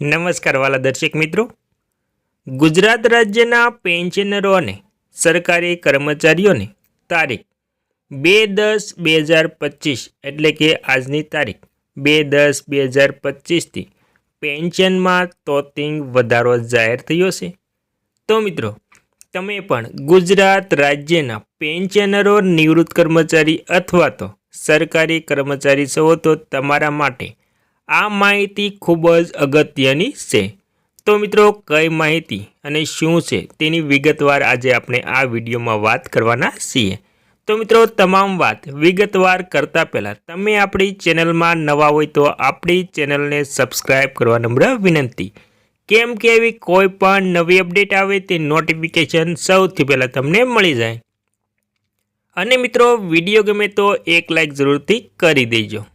નમસ્કાર વાલા દર્શક મિત્રો. ગુજરાત રાજ્યના પેન્શનરો અને સરકારી કર્મચારીઓને તારીખ બે દસ બે હજાર પચીસ એટલે કે આજની તારીખ બે દસ બે હજાર પચીસથી પેન્શનમાં તોતિંગ વધારો જાહેર થયો છે. તો મિત્રો, તમે પણ ગુજરાત રાજ્યના પેન્શનરો, નિવૃત્ત કર્મચારી અથવા તો સરકારી કર્મચારી છો તો તમારા માટે આ માહિતી ખૂબ જ અગત્યની છે. તો મિત્રો, કઈ માહિતી અને શું છે તેની વિગતવાર આજે આપણે આ વિડીયોમાં વાત કરવાના છીએ. તો મિત્રો, તમામ વાત વિગતવાર કરતાં પહેલાં, તમે આપણી ચેનલમાં નવા હોય તો આપણી ચેનલને સબસ્ક્રાઈબ કરવા નમ્ર વિનંતી. કેમ કે એવી કોઈ પણ નવી અપડેટ આવે તે નોટિફિકેશન સૌથી પહેલાં તમને મળી જાય. અને મિત્રો, વીડિયો ગમે તો એક લાઈક જરૂરથી કરી દેજો.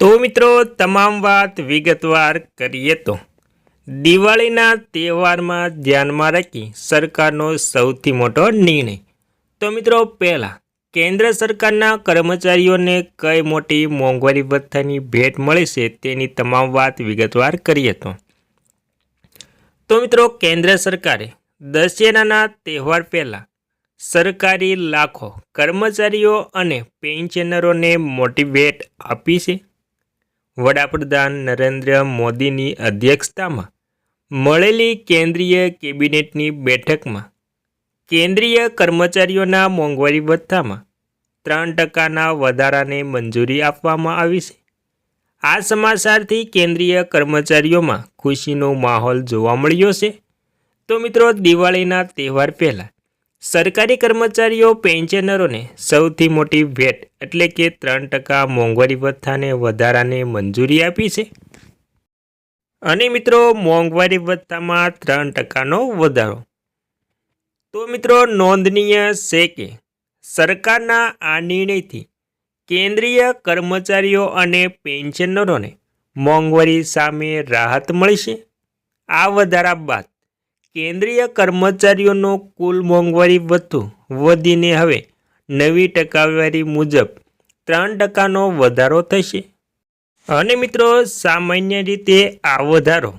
તો મિત્રો, તમામ વાત વિગતવાર કરીએ તો દિવાળીના તહેવારમાં ધ્યાનમાં રાખી સરકારનો સૌથી મોટો નિર્ણય. તો મિત્રો, પહેલાં કેન્દ્ર સરકારના કર્મચારીઓને કઈ મોટી મોંઘવારી ભથ્થાની ભેટ મળે છે તેની તમામ વાત વિગતવાર કરીએ તો. તો મિત્રો, કેન્દ્ર સરકારે દશેરાના તહેવાર પહેલાં સરકારી લાખો કર્મચારીઓ અને પેન્શનરોને મોટી ભેટ આપી છે. વડાપ્રધાન નરેન્દ્ર મોદીની અધ્યક્ષતામાં મળેલી કેન્દ્રીય કેબિનેટની બેઠકમાં કેન્દ્રીય કર્મચારીઓના મોંઘવારી ભથ્થામાં ત્રણ ટકાના વધારાને મંજૂરી આપવામાં આવી છે. આ સમાચારથી કેન્દ્રીય કર્મચારીઓમાં ખુશીનો માહોલ જોવા મળ્યો છે. તો મિત્રો દિવાળીના તહેવાર પહેલાં સરકારી કર્મચારીઓ, પેન્શનરોને સૌથી મોટી ભેટ એટલે કે ત્રણ ટકા મોંઘવારી ભથ્થાને વધારાને મંજૂરી આપી છે. અને મિત્રો, મોંઘવારી ભથ્થામાં ત્રણ ટકાનો વધારો. તો મિત્રો, નોંધનીય છે કે સરકારના આ નિર્ણયથી કેન્દ્રીય કર્મચારીઓ અને પેન્શનરોને મોંઘવારી સામે રાહત મળશે આ વધારા બાદ કેન્દ્રીય કર્મચારીઓનો કુલ મોંઘવારી ભથ્થું વધીને હવે નવી ટકાવારી મુજબ ત્રણ ટકાનો વધારો થશે. અને મિત્રો, સામાન્ય રીતે આ વધારો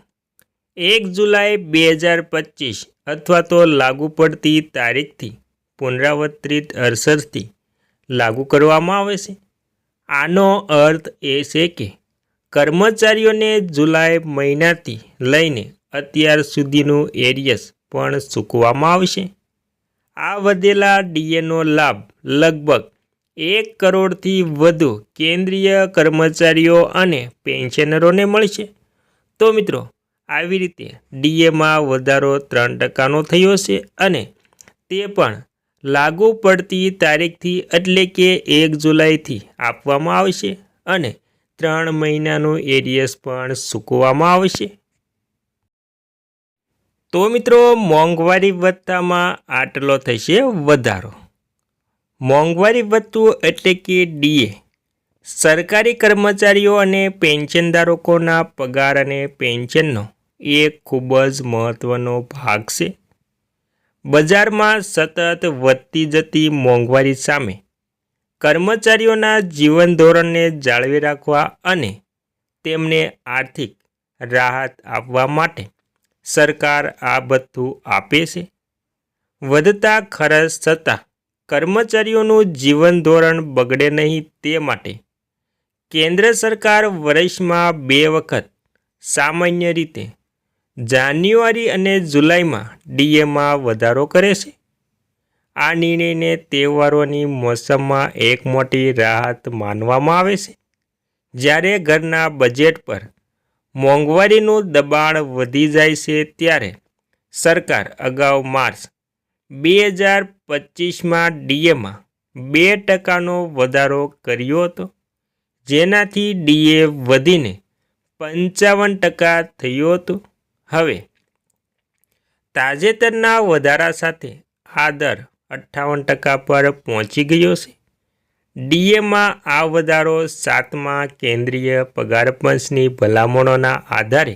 એક જુલાઈ બે હજાર પચીસ અથવા તો લાગુ પડતી તારીખથી પુનરાવર્તિત અરસરથી લાગુ કરવામાં આવે છે. આનો અર્થ એ છે કે કર્મચારીઓને જુલાઈ મહિનાથી લઈને અત્યાર સુધીનું એરિયસ પણ સૂકવામાં આવશે. આ વધેલા ડીએનો લાભ લગભગ એક કરોડથી વધુ કેન્દ્રીય કર્મચારીઓ અને પેન્શનરોને મળશે. તો મિત્રો, આવી રીતે ડીએમાં વધારો ત્રણ ટકાનો થયો છે અને તે પણ લાગુ પડતી તારીખથી એટલે કે એક જુલાઈથી આપવામાં આવશે અને ત્રણ મહિનાનું એરિયસ પણ સૂકવવામાં આવશે. તો મિત્રો, મોંઘવારી ભથ્થામાં આટલો થશે વધારો. મોંઘવારી ભથ્થું એટલે કે ડીએ. સરકારી કર્મચારીઓ અને પેન્શનધારકોના પગાર અને પેન્શનનો એક ખૂબ જ મહત્ત્વનો ભાગ છે. બજારમાં સતત વધતી જતી મોંઘવારી સામે કર્મચારીઓના જીવન ધોરણને જાળવી રાખવા અને તેમને આર્થિક રાહત આપવા માટે સરકાર આ બધું આપે છે? વધતા ખર્ચ છતાં કર્મચારીઓનું જીવન ધોરણ બગડે નહીં તે માટે કેન્દ્ર સરકાર વર્ષમાં બે વખત સામાન્ય રીતે જાન્યુઆરી અને જુલાઈમાં ડીએમાં વધારો કરે છે. આ નિર્ણયને તહેવારોની મોસમમાં એક મોટી રાહત માનવામાં આવે છે. જ્યારે ઘરના બજેટ પર મોંઘવારીનું દબાણ વધી જાય છે ત્યારે સરકાર અગાઉ માર્ચ બે હજાર પચીસમાં ડીએમાં બે ટકાનો વધારો કર્યો હતો, જેનાથી ડીએ વધીને પંચાવન ટકા થયો હતો. હવે તાજેતરના વધારા સાથે આ દર અઠ્ઠાવન ટકા પર પહોંચી ગયો છે. ડીએમાં આ વધારો સાતમા કેન્દ્રીય પગાર પંચની ભલામણોના આધારે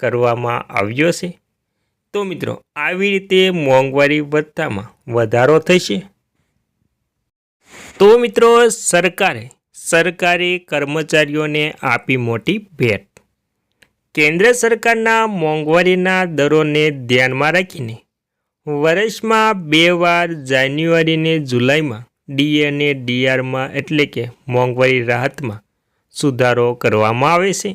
કરવામાં આવ્યો છે. તો મિત્રો, આવી રીતે મોંઘવારી ભથ્થામાં વધારો થશે. તો મિત્રો, સરકારે સરકારી કર્મચારીઓને આપી મોટી ભેટ. કેન્દ્ર સરકારના મોંઘવારીના દરોને ધ્યાનમાં રાખીને વર્ષમાં બે વાર જાન્યુઆરી ને જુલાઈમાં ડીએ અને ડીઆરમાં એટલે કે મોંઘવારી રાહતમાં સુધારો કરવામાં આવે છે.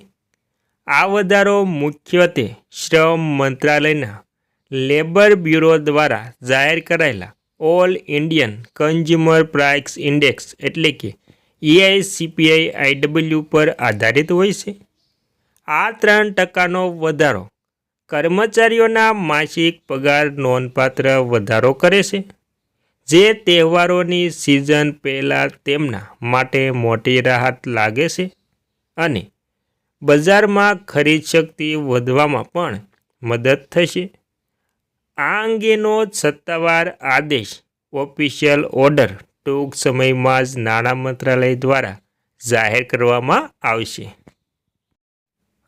આ વધારો મુખ્યત્વે શ્રમ મંત્રાલયના લેબર બ્યુરો દ્વારા જાહેર કરાયેલા all Indian consumer price index એટલે કે એઆઈસીપીઆઈ આઈડબલ્યુ પર આધારિત હોય છે. આ ત્રણ ટકાનો વધારો કર્મચારીઓના માસિક પગાર નોંધપાત્ર વધારો કરે છે. જે તહેવારોની સિઝન પહેલાં તેમના માટે મોટી રાહત લાગે છે અને બજારમાં ખરીદ શક્તિ વધવામાં પણ મદદ થશે. આ અંગેનો સત્તાવાર આદેશ ઓફિશિયલ ઓર્ડર ટૂંક સમયમાં જ નાણાં મંત્રાલય દ્વારા જાહેર કરવામાં આવશે.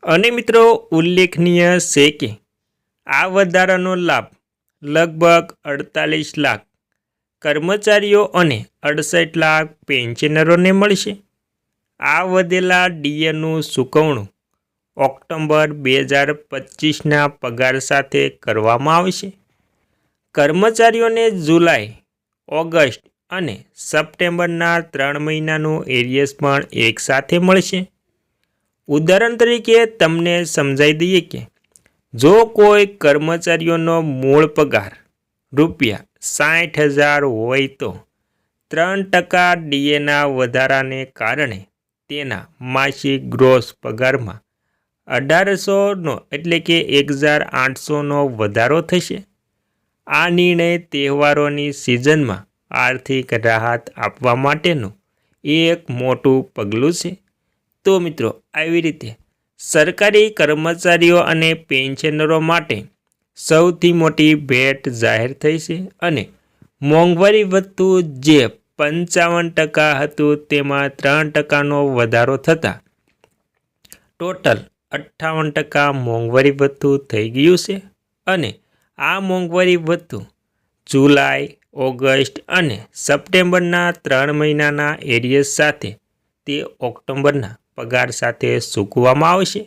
અને મિત્રો, ઉલ્લેખનીય છે કે આ વધારાનો લાભ લગભગ અડતાલીસ લાખ કર્મચારીઓ અને અડસઠ લાખ પેન્શનરોને મળશે. આ વધેલા ડીએનું ચૂકવણું ઓક્ટોબર બે હજાર પચીસના પગાર સાથે કરવામાં આવશે. કર્મચારીઓને જુલાઈ, ઓગસ્ટ અને સપ્ટેમ્બરના ત્રણ મહિનાનું એરિયસ પણ એકસાથે મળશે. ઉદાહરણ તરીકે તમને સમજાવી દઈએ કે જો કોઈ કર્મચારીઓનો મૂળ પગાર રૂપિયા સાઠ હજાર હોય તો ત્રણ ટકા ડીએના વધારાને કારણે તેના માસિક ગ્રોસ પગારમાં અઢારસોનો એટલે કે એક હજાર આઠસોનો વધારો થશે. આ નિર્ણય તહેવારોની સિઝનમાં આર્થિક રાહત આપવા માટેનું એક મોટું પગલું છે. તો મિત્રો, આવી રીતે સરકારી કર્મચારીઓ અને પેન્શનરો માટે સૌથી મોટી ભેટ જાહેર થઈ છે અને મોંઘવારી વધતું જે પંચાવન ટકા હતું તેમાં ત્રણ ટકાનો વધારો થતાં ટોટલ અઠ્ઠાવન ટકા મોંઘવારી ભથ્થું થઈ ગયું છે અને આ મોંઘવારી ભથ્થું જુલાઈ, ઓગસ્ટ અને સપ્ટેમ્બરના ત્રણ મહિનાના એરિયસ સાથે તે ઓક્ટોબરના પગાર સાથે ચૂકવવામાં આવશે.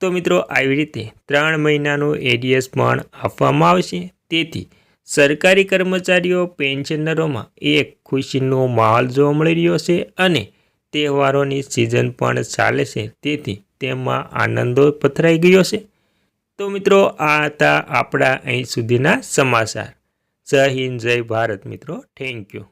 તો મિત્રો, આવી રીતે ત્રણ મહિનાનું એડીએસ પણ આપવામાં આવશે. તેથી સરકારી કર્મચારીઓ, પેન્શનરોમાં એક ખુશીનો માહોલ જોવા મળી રહ્યો છે અને તહેવારોની સિઝન પણ ચાલે છે. તેથી તેમાં આનંદો પથરાઈ ગયો છે. તો મિત્રો, આ હતા આપણા અહીં સુધીના સમાચાર. જય હિન્દ, જય ભારત મિત્રો. Thank you